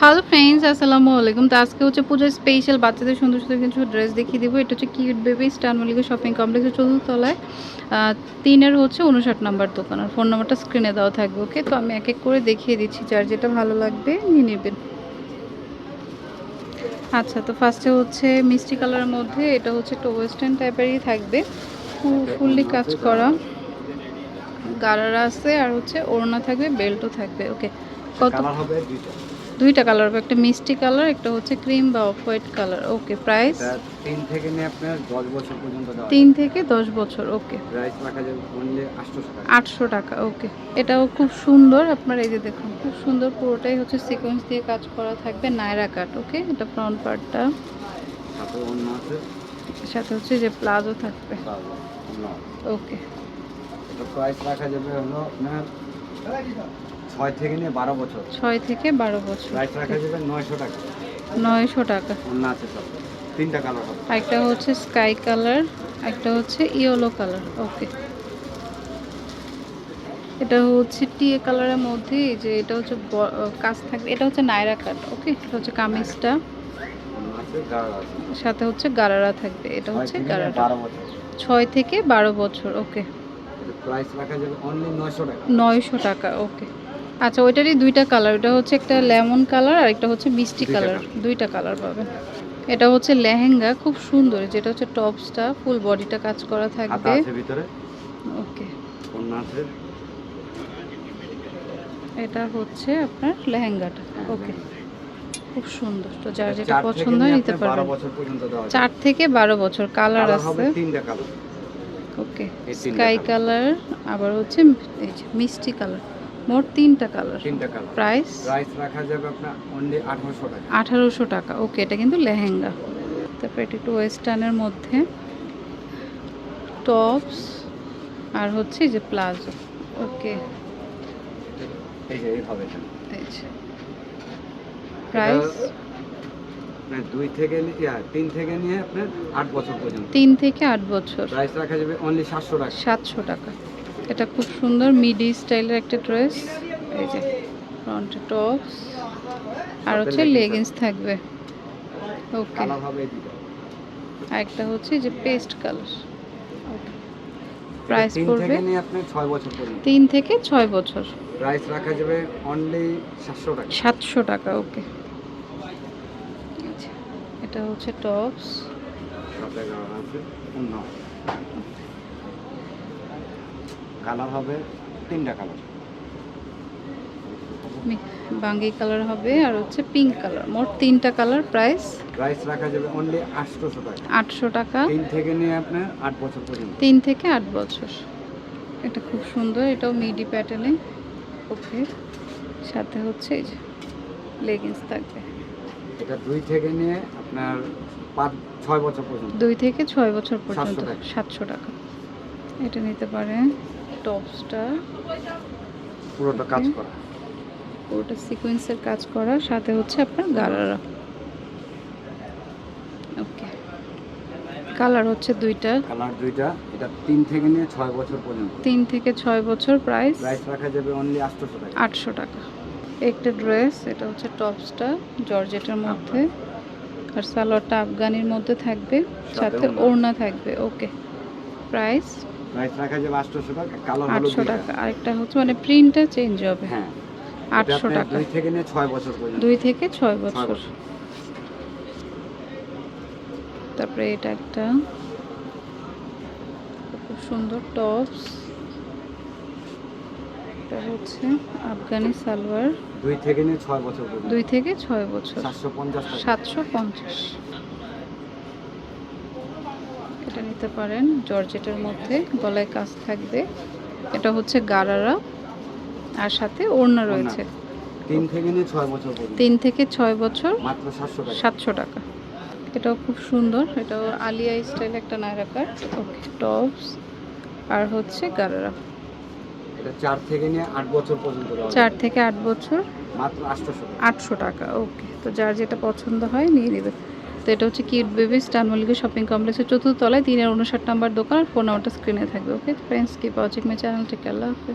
Hello friends আসসালামু আলাইকুম। তো আজকে হচ্ছে পুজোর স্পেশাল বাচ্চাদের সুন্দর সুন্দর কিছু ড্রেস দেখিয়ে দিব। এটা হচ্ছে cute baby star Mallika shopping কমপ্লেক্সের চতুর্থতলায়। তিনের হচ্ছে উনষাট নাম্বার দোকান। আর ফোন নাম্বারটা স্ক্রিনে দেওয়া থাকবে ওকে তো আমি এক এক করে দেখিয়ে দিচ্ছি যার যেটা ভালো লাগবে, নিয়ে নেবেন। আচ্ছা তো ফার্স্টে হচ্ছে মিষ্টি কালারের মধ্যে এটা হচ্ছে একটা ওয়েস্টার্ন টাইপেরই থাকবে। ফুললি কাজ করা। গারারা আছে, আর হচ্ছে ওড়না থাকবে বেল্টও থাকবে ওকে কত হবে দুইটা। দুইটা কালার হবে একটা মিষ্টি কালার একটা হচ্ছে ক্রিম বা off white colour okay price তিন থেকে নিয়ে আপনার দশ বছর পর্যন্ত তিন থেকে দশ বছর ওকে প্রাইস রাখা যাবে অনলি আটশো টাকা। ওকে এটাও খুব সুন্দর আপনার এই যে দেখুন খুব সুন্দর পুরোটাই হচ্ছে সিকোয়েন্স দিয়ে কাজ করা থাকবে নায়রা কাট ওকে এটা ফ্রন্ট পার্টটা তারপর অন্য আছে। সাথে হচ্ছে যে প্লাজো থাকবে। ওকে এটা প্রাইস রাখা যাবে হলো আপনার ছয় থেকে নিয়ে বারো বছর। ছয় থেকে বারো বছর। প্রাইস রাখা যাবে নয়শো টাকা। নয়শো টাকা। আছে সব। তিনটা কালার একটা হচ্ছে স্কাই কালার একটা হচ্ছে ইয়েলো কালার ওকে এটা হচ্ছে টিয়ে কালারের মধ্যে যে এটা হচ্ছে কাজ থাকবে। এটা হচ্ছে নায়রা কাট ওকে এটা হচ্ছে কামিজটা। সাথে হচ্ছে গারারা থাকবে। এটা হচ্ছে গারারা। ছয় থেকে বারো বছর ওকে প্রাইস রাখা যাবে অনলি নয়শো টাকা। নয়শো টাকা ওকে আচ্ছা ওইটারই দুইটা কালার ওটা হচ্ছে একটা লেমন কালার আর একটা হচ্ছে মিষ্টি কালার দুইটা কালার পাবেন এটা হচ্ছে লেহেঙ্গা খুব সুন্দর যেটা হচ্ছে টপসটা ফুল বডিটা কাজ করা থাকবে। আছে ভিতরে। ওকে এটা হচ্ছে আপনার লেহেঙ্গাটা। ওকে খুব সুন্দর। তো যার যেটা পছন্দ হয় নিতে পারবেন। চার থেকে বারো বছর কালার কালার আছে। তিনটা কালার ওকে। স্কাই কালার আবার হচ্ছে মিষ্টি কালার মোট তিনটা কালার তিনটা কালার প্রাইস প্রাইস রাখা যাবে আপনার অনলি আঠারোশো টাকা। ওকে এটা কিন্তু লেহেঙ্গা। তারপর এটা একটু ওয়েস্টার্নের মধ্যে। টপস আর হচ্ছে যে প্লাজো। ওকে। এই যে এইভাবে প্রাইস মানে দুই থেকে তিন থেকে নিয়ে আপনার আট বছর পর্যন্ত। তিন থেকে আট বছর। প্রাইস রাখা যাবে অনলি সাতশো টাকা। সাতশো টাকা। এটা খুব সুন্দর মিডি স্টাইলের একটা ড্রেস এই যে। ফ্রন্টে টপস আর হচ্ছে লেগিংস থাকবে। ওকে আর একটা হচ্ছে যে পেস্ট কালার প্রাইস পড়বে আপনার তিন থেকে ছয় বছর। প্রাইস রাখা যাবে অনলি সাতশো টাকা। সাতশো টাকা ওকে এটা হচ্ছে টপস। কালার হবে তিনটা কালার। বাঙ্গি কালার হবে আর হচ্ছে পিঙ্ক কালার। মোট তিনটা কালার প্রাইস। প্রাইস রাখা যাবে অনলি আটশোশো টাকা। আটশো টাকা। তিন থেকে নিয়ে আপনার আট বছর পর্যন্ত। তিন থেকে আট বছর। এটা খুব সুন্দর এটাও মিডি প্যাটার্নে ওকে সাথে হচ্ছে এই যে লেগিংস থাকবে। এটা দুই থেকে নিয়ে আপনার পাঁচ ছয় বছর পর্যন্ত। দুই থেকে ছয় বছর পর্যন্ত সাতশো টাকা। এটা নিতে পারেন টপসটা। পুরোটা কাজ করা। পুরোটা সিকোয়েন্সের কাজ করা সাথে হচ্ছে আপনার গারারা। ওকে। কালার হচ্ছে দুইটা। কালার দুইটা এটা তিন থেকে নিয়ে ছয় বছর পর্যন্ত। তিন থেকে ছয় বছর প্রাইস প্রাইস রাখা যাবে অনলি আটশোশো টাকা। আটশো টাকা। একটা ড্রেস এটা হচ্ছে টপসটা জর্জেটের মধ্যে। আর সালোয়ারটা আফগানির মধ্যে থাকবে সাথে ওড়না। থাকবে ওকে। প্রাইস আটশো। টাকা। আরেকটা হচ্ছে মানে প্রিন্টটা চেঞ্জ হবে। হ্যাঁ। আটশো টাকা। দুই থেকে ছয় বছর পর্যন্ত। দুই থেকে ছয় বছর। বছর। তারপরে এটা একটা। খুব সুন্দর টপস। এটা হচ্ছে আফগানি সালোয়ার। দুই থেকে নিয়ে ছয় বছর দুই থেকে ছয় বছর। সাতশো পঞ্চাশ সাতশো পঞ্চাশ। এটা নিতে পারেন জর্জেটের মধ্যে গলায় কাজ থাকবে। এটা হচ্ছে গারারা আর সাথে ওড়না রয়েছে। তিন থেকে নিয়ে ছয় বছর তিন থেকে ছয় বছর মাত্র সাতশো টাকা। সাতশো টাকা। এটাও খুব সুন্দর। এটাও আলিয়া স্টাইল একটা নায়রা কাট ওকে টপস। আর হচ্ছে গারারা। এটা চার থেকে নিয়ে আট বছর পর্যন্ত দেওয়া চার থেকে 8 বছর? মাত্র আটশোশো টাকা। আটশো টাকা ওকে। তো যার যেটা পছন্দ হয় নিয়ে নেবে। তো এটা হচ্ছে cute baby star Mallika shopping কমপ্লেক্সের চতুর্থ তলায় তিনের উনষাট নাম্বার দোকান আর ফোন নাম্বারটা স্ক্রিনে থাকবে ওকে। Friends keep watching my channel take আল্লাহ হাফেজ।